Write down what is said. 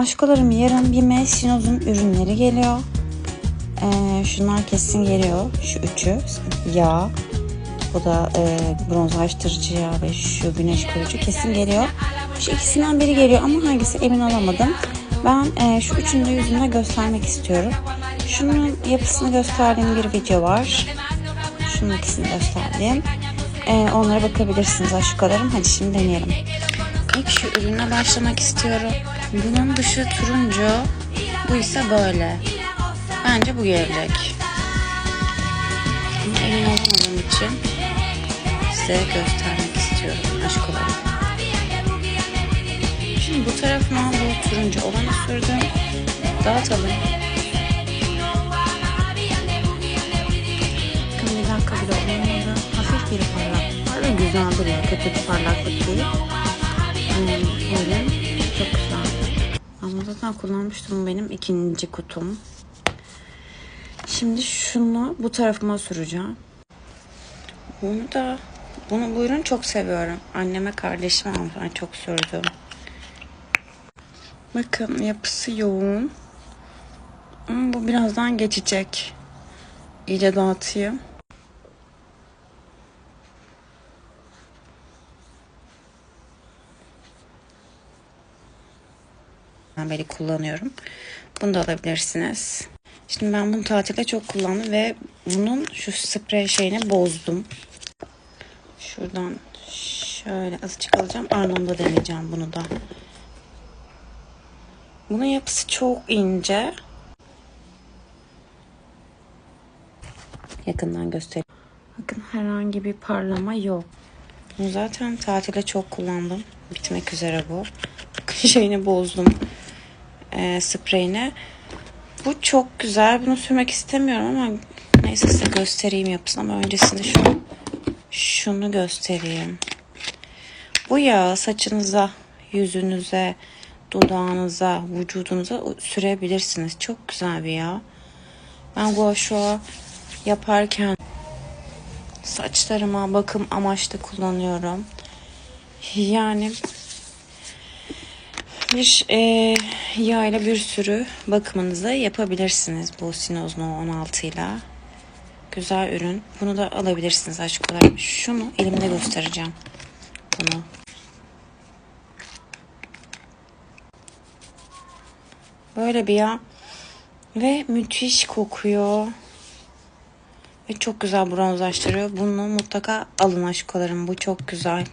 Aşkolarım yarın bir Messinoz'un ürünleri geliyor. Ee, şunlar kesin geliyor. Şu üçü. Yağ. Bu da e, bronzlaştırıcı yağ ve şu güneş koruyucu kesin geliyor. Şu ikisinden biri geliyor ama hangisi emin olamadım. Ben e, şu üçünü de yüzümde göstermek istiyorum. Şunun yapısını gösterdiğim bir video var. Şunun ikisini gösterdiğim. E, onlara bakabilirsiniz aşkolarım. Hadi şimdi deneyelim. Şu ürüne başlamak istiyorum. Bunun dışı turuncu. Bu ise böyle. Bence bu. Ama emin olamadığım için size göstermek istiyorum aşkolarım. Şimdi bu tarafıma bu turuncu olanı sürdüm. Dağıtalım. Bakın bir dakika bile olmadı. Hafif bir parlak. Böyle güzel duruyor. Kötü bir parlaklık Zaten kullanmıştım benim ikinci kutum. Şimdi şunu bu tarafıma süreceğim. Bunu da bunu bu ürünü çok seviyorum. Anneme kardeşime almış. Çok sürdüm. Bakın yapısı yoğun. Ama bu birazdan geçecek. İyice dağıtayım. Beri kullanıyorum. Bunu da alabilirsiniz. Şimdi ben bunu tatilde çok kullandım ve bunun şu sprey şeyini bozdum. Şuradan şöyle azıcık alacağım. Ardından deneyeceğim bunu da. Bunun yapısı çok ince. Yakından göstereyim. Bakın herhangi bir parlama yok. Bunu zaten tatilde çok kullandım. Bitmek üzere bu. Şeyini bozdum. Ee, spreyini. Bu çok güzel. Bunu sürmek istemiyorum ama neyse size göstereyim yapısını ama öncesinde şunu, şunu göstereyim. Bu yağı saçınıza, yüzünüze, dudağınıza, vücudunuza sürebilirsiniz. Çok güzel bir yağ. Ben gua shua yaparken saçlarıma bakım amaçlı kullanıyorum. Yani bir e, yağ ile bir sürü bakımınızı yapabilirsiniz bu Sinozno 16 ile. Güzel ürün. Bunu da alabilirsiniz aşklarım. Şunu elimde göstereceğim. Bunu. Böyle bir yağ. Ve müthiş kokuyor. Ve çok güzel bronzlaştırıyor. Bunu mutlaka alın aşkolarım. Bu çok güzel.